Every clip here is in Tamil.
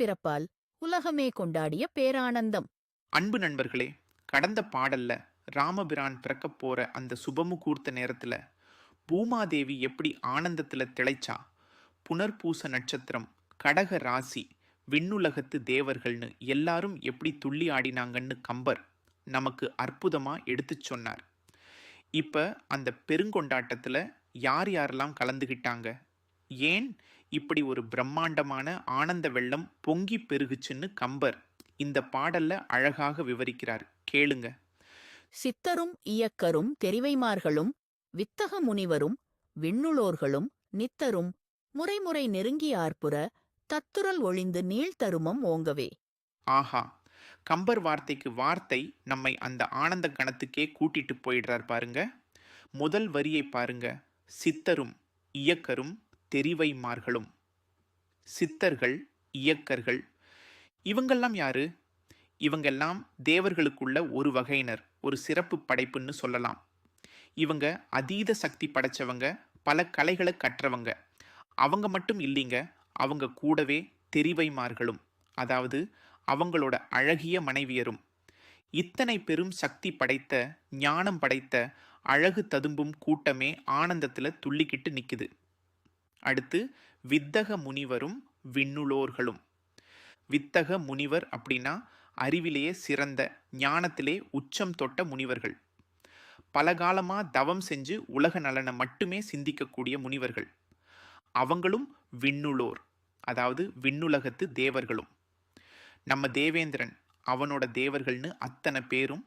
பிறப்பால் உலகமே கொண்டாடிய பேரானந்தம். அன்பு நண்பர்களே கடந்த பாடல்ல ராமபிரான் பிறக்கப் போற அந்த சுபமுகூர்த்த நேரத்துல பூமாதேவி எப்படி ஆனந்தத்துல திளைச்சா? புனர்பூச நட்சத்திரம் கடக ராசி விண்ணுலகத்து தேவர்கள்னு எல்லாரும் எப்படி துள்ளி ஆடினாங்கன்னு கம்பர் நமக்கு அற்புதமா எடுத்துச் சொன்னார். இப்ப அந்த பெருங்கொண்டாட்டத்துல யார் யாரெல்லாம் கலந்துகிட்டாங்க? ஏன் இப்படி ஒரு பிரம்மாண்டமான ஆனந்த வெள்ளம் பொங்கி பெருகுச்சுன்னு கம்பர் இந்த பாடல்ல அழகாக விவரிக்கிறார். கேளுங்க. சித்தரும் இயக்கரும் தெரிவைமார்களும் வித்தக முனிவரும் விண்ணுளோர்களும் நித்தரும் முறைமுறை நெருங்கியார்புற தத்துரல் ஒழிந்து நீள்தருமம் ஓங்கவே. ஆஹா. கம்பர் வார்த்தைக்கு வார்த்தை நம்மை அந்த ஆனந்த கணத்துக்கே கூட்டிட்டு போயிடுறார் பாருங்க. முதல் வரியை பாருங்க. சித்தரும் இயக்கரும் தெரிவைமார்களும் சித்தர்கள் இயக்கர்கள் இவங்கெல்லாம் யாரு? இவங்கெல்லாம் தேவர்களுக்குள்ள ஒரு வகையினர் ஒரு சிறப்பு படைப்புன்னு சொல்லலாம். இவங்க அதீத சக்தி படைச்சவங்க பல கலைகளை கற்றவங்க. அவங்க மட்டும் இல்லைங்க அவங்க கூடவே தெரிவைமார்களும் அதாவது அவங்களோட அழகிய மனைவியரும். இத்தனை பெரும் சக்தி படைத்த ஞானம் படைத்த அழகு ததும்பும் கூட்டமே ஆனந்தத்தில் துள்ளிக்கிட்டு நிற்குது அடுத்து வித்தக முனிவரும் விண்ணுளோர்களும். வித்தக முனிவர் அப்படின்னா அறிவிலேயே சிறந்த ஞானத்திலே உச்சம் தொட்ட முனிவர்கள். பல காலமாக தவம் செஞ்சு உலக நலனை மட்டுமே சிந்திக்கக்கூடிய முனிவர்கள். அவங்களும் விண்ணுளோர் அதாவது விண்ணுலகத்து தேவர்களும். நம்ம தேவேந்திரன் அவனோட தேவர்கள்னு அத்தனை பேரும்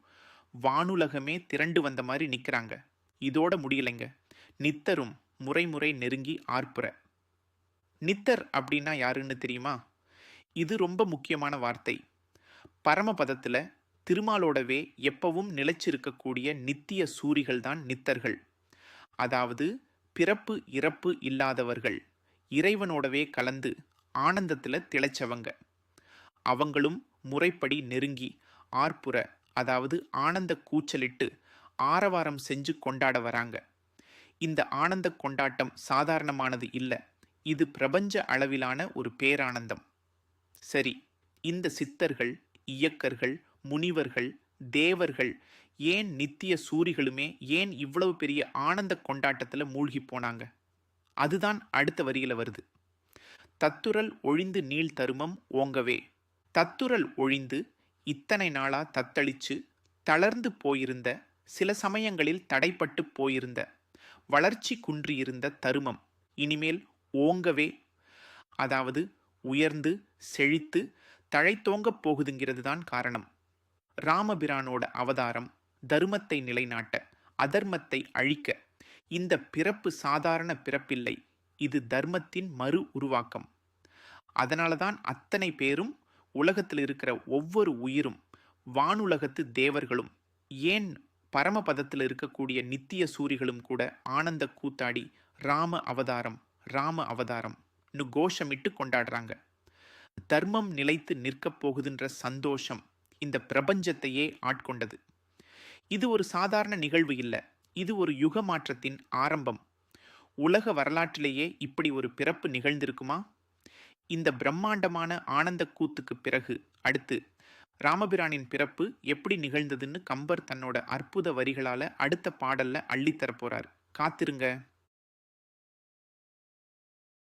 வானுலகமே திரண்டு வந்த மாதிரி நிற்கிறாங்க இதோட முடியலைங்க. நித்தரும் முறை முறை நெருங்கி ஆர்ப்புற. நித்தர் அப்படின்னா யாருன்னு தெரியுமா? இது ரொம்ப முக்கியமான வார்த்தை. பரமபதத்தில் திருமாலோடவே எப்பவும் நிலைச்சிருக்கக்கூடிய நித்திய சூரிகள் தான் நித்தர்கள். அதாவது பிறப்பு இறப்பு இல்லாதவர்கள். இறைவனோடவே கலந்து ஆனந்தத்தில் திளைச்சவங்க. அவங்களும் முறைப்படி நெருங்கி ஆர்ப்புற அதாவது ஆனந்த கூச்சலிட்டு ஆரவாரம் செஞ்சு கொண்டாட வராங்க. இந்த ஆனந்த கொண்டாட்டம் சாதாரணமானது இல்லை. இது பிரபஞ்ச அளவிலான ஒரு பேரானந்தம். சரி இந்த சித்தர்கள் இயக்கர்கள் முனிவர்கள் தேவர்கள் ஏன் நித்திய சூரிகளுமே ஏன் இவ்வளவு பெரிய ஆனந்த கொண்டாட்டத்தில் மூழ்கி போனாங்க? அதுதான் அடுத்த வரியில் வருது. தத்துரல் ஒழிந்து நீள் தருமம் ஓங்கவே. தத்துரல் ஒழிந்து இத்தனை நாளா தத்தளிச்சு தளர்ந்து போயிருந்த சில சமயங்களில் தடைப்பட்டு போயிருந்த வளர்ச்சி குன்றியிருந்த தருமம். இனிமேல் ஓங்கவே அதாவது உயர்ந்து செழித்து தழைத்தோங்கப் போகுதுங்கிறது தான் காரணம். ராமபிரானோட அவதாரம் தருமத்தை நிலைநாட்ட அதர்மத்தை அழிக்க. இந்த பிறப்பு சாதாரண பிறப்பில்லை. இது தர்மத்தின் மறு உருவாக்கம். அதனால தான் அத்தனை பேரும் உலகத்தில் இருக்கிற ஒவ்வொரு உயிரும் வானுலகத்து தேவர்களும். ஏன் பரமபதத்தில் இருக்கக்கூடிய நித்திய சூரிகளும் கூட ஆனந்த கூத்தாடி ராம அவதாரம் ராம அவதாரம்னு கோஷமிட்டு கொண்டாடுறாங்க. தர்மம் நிலைத்து நிற்கப் போகுதுன்ற சந்தோஷம் இந்த பிரபஞ்சத்தையே ஆட்கொண்டது. இது ஒரு சாதாரண நிகழ்வு இல்லை. இது ஒரு யுக மாற்றத்தின் ஆரம்பம். உலக வரலாற்றிலேயே இப்படி ஒரு பிறப்பு நிகழ்ந்திருக்குமா? இந்த பிரம்மாண்டமான ஆனந்த கூத்துக்கு பிறகு அடுத்து ராமபிரானின் பிறப்பு எப்படி நிகழ்ந்ததுன்னு கம்பர் தன்னோட அற்புத வரிகளால் அடுத்த பாடலில் அள்ளித்தரப்போகிறார் காத்திருங்க.